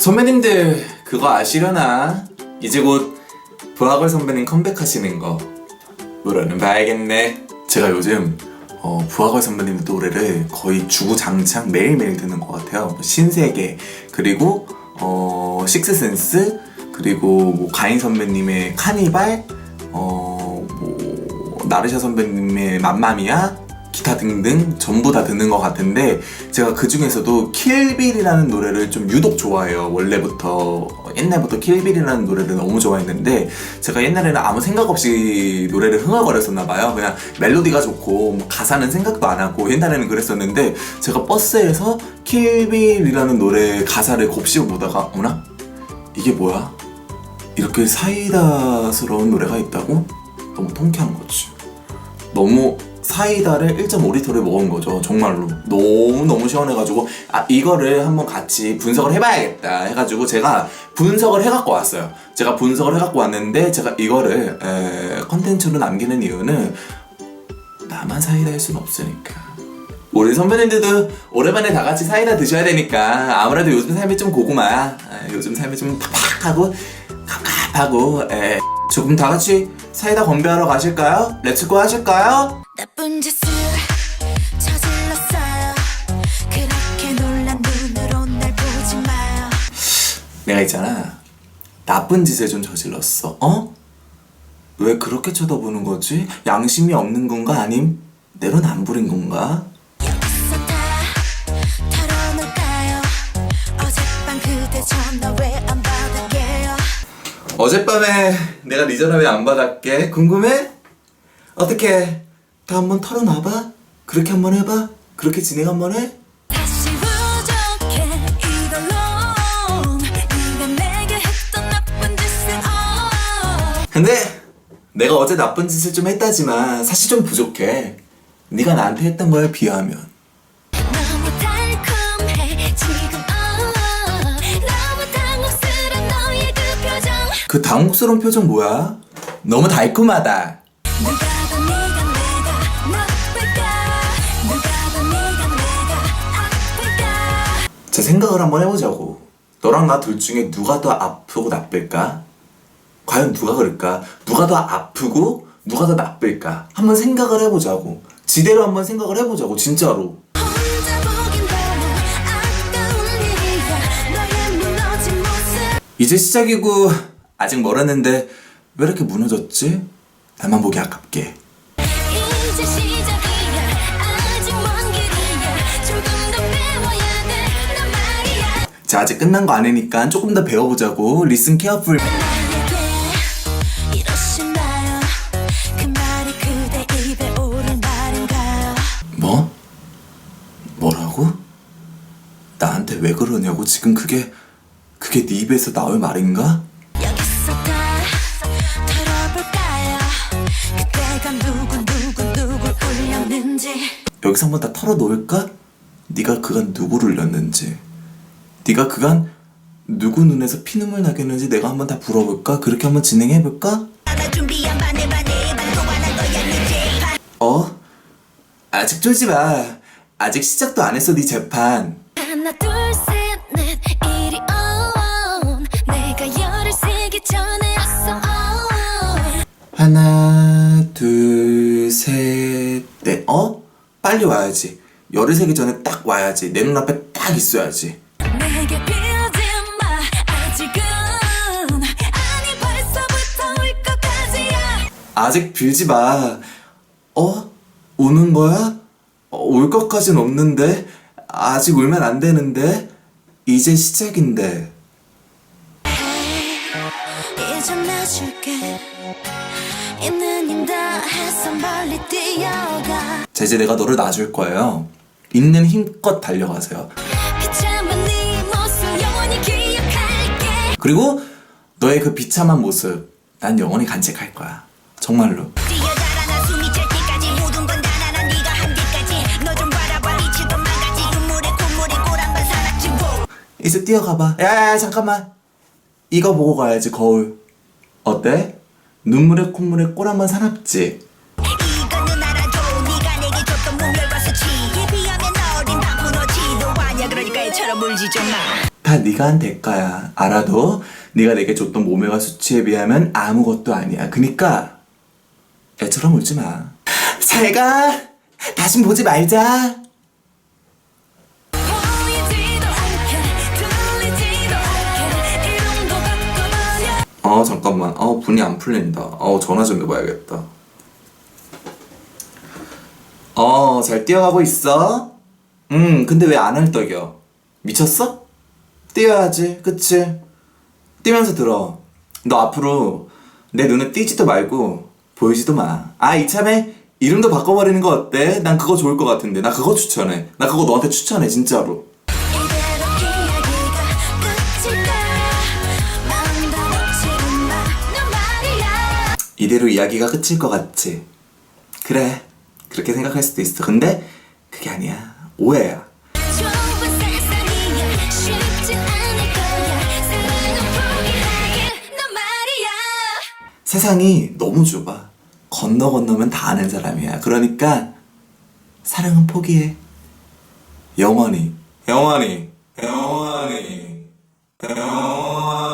선배님들 그거 아시려나? 이제 곧 부하걸 선배님 컴백하시는 거. 물어는 봐야겠네. 제가 요즘 어, 부하걸 선배님 노래를 거의 주구장창 매일매일 듣는 것 같아요. 뭐 신세계 그리고 어, 식스센스 그리고 뭐 가인 선배님의 카니발 어, 뭐 나르샤 선배님의 맘마미아 기타 등등 전부 다 듣는 것 같은데 제가 그 중에서도 킬빌이라는 노래를 좀 유독 좋아해요. 원래부터 옛날부터 킬빌이라는 노래를 너무 좋아했는데 제가 옛날에는 아무 생각 없이 노래를 흥얼거렸었나 봐요. 그냥 멜로디가 좋고 뭐 가사는 생각도 안 하고 옛날에는 그랬었는데 제가 버스에서 킬빌이라는 노래 가사를 곱씹어 보다가 어머나 이게 뭐야? 이렇게 사이다스러운 노래가 있다고? 너무 통쾌한 거지. 너무 사이다를 1.5리터를 먹은 거죠 정말로. 너무 너무 시원해가지고 아 이거를 한번 같이 분석을 해봐야겠다 해가지고 제가 분석을 해갖고 왔어요. 제가 분석을 해갖고 왔는데 제가 이거를 에, 컨텐츠로 남기는 이유는 나만 사이다일 순 없으니까. 우리 선배님들도 오랜만에 다 같이 사이다 드셔야 되니까 아무래도 요즘 삶이 좀 고구마야 아, 요즘 삶이 좀 팍팍하고 갑갑하고 에, 조금 다 같이 사이다 건배하러 가실까요? 렛츠고 하실까요? 나쁜 짓을 저질렀어요 그렇게 놀란 눈으로 날 보지 마요 내가 있잖아 나쁜 짓을 좀 저질렀어 어? 왜 그렇게 쳐다보는 거지? 양심이 없는 건가 아님 내론 안 부린 건가? 여기서 다 털어놓을까요 어젯밤 그대 전화 왜 어젯밤에 내가 네 전화 왜 안 받았게? 궁금해? 어떻게 다 한번 털어놔봐? 그렇게 한번 해봐? 그렇게 진행 한번 해? 다시 부족해 이걸로 네가 내게 했던 나쁜 짓을 어 근데 내가 어제 나쁜 짓을 좀 했다지만 사실 좀 부족해 네가 나한테 했던 거에 비하면 그 당혹스러운 표정 뭐야? 너무 달콤하다. 자 생각을 한번 해보자고. 너랑 나 둘 중에 누가 더 아프고 나쁠까? 과연 누가 그럴까? 누가 더 아프고 누가 더 나쁠까? 한번 생각을 해보자고. 지대로 한번 생각을 해보자고 진짜로. 이제 시작이고 아직 멀었는데 왜 이렇게 무너졌지? 나만 보기 아깝게. 자 아직 끝난 거 아니니까 조금 더 배워보자고. 리슨 케어풀 그 뭐? 뭐라고? 나한테 왜 그러냐고? 지금 그게 그게 네 입에서 나올 말인가? 여기서 한번 다 털어놓을까? 네가 그간 누구를 울렸는지 네가 그간 누구 눈에서 피눈물 나게 했는지 내가 한번 다 물어볼까? 그렇게 한번 진행해볼까? 어? 아직 쫄지 마 아직 시작도 안 했어 네 재판 하나 둘셋넷 이리 온 내가 열을 세기 전에 왔어 온. 하나 빨리 와야지 열을 세기 전에 딱 와야지 내 눈앞에 딱 있어야지 내게 빌지 마 아직은 아니 벌써부터 울 것까지야 아직 빌지 마. 어? 우는 거야? 어, 울 것까진 없는데? 아직 울면 안 되는데? 이제 시작인데. 이제 놔줄게 있는 힘 다 해서 멀리 뛰어가 자, 이제 내가 너를 놔줄 거예요. 있는 힘껏 달려가세요. 비참한 네 모습 영원히 기억할게 그리고 너의 그 비참한 모습, 난 영원히 간직할 거야. 정말로. 뛰어달아 숨이 찰 때까지 모든 건다 나난 네가 한 뒤까지 너 좀 바라봐 미치도 망가지 눈물에 콧물에 꼬란만 사납지 뭐 이제 뛰어가봐. 야야야, 잠깐만. 이거 보고 가야지, 거울. 어때? 눈물에 콧물에 꼴 한번 사납지? 그러니까 다 네가 한 대가야. 알아도 네가 내게 줬던 몸매와 수치에 비하면 아무것도 아니야. 그니까 애처럼 울지 마. 잘 가. 다신 보지 말자. 어 잠깐만. 어 분이 안 풀린다. 어 전화 좀 해봐야겠다. 어잘 뛰어가고 있어? 음 근데 왜안 할떡여? 미쳤어? 뛰어야지 그치? 뛰면서 들어. 너 앞으로 내 눈에 띄지도 말고 보이지도 마. 아 이참에 이름도 바꿔버리는 거 어때? 난 그거 좋을 것 같은데. 나 그거 추천해. 나 그거 너한테 추천해 진짜로. 이대로 이야기가 끝일 것 같지? 그래. 그렇게 생각할 수도 있어. 근데 그게 아니야. 오해야. 세상이 너무 좁아. 건너 건너면 다 아는 사람이야. 그러니까 사랑은 포기해. 영원히. 영원히. 영원히. 영원히.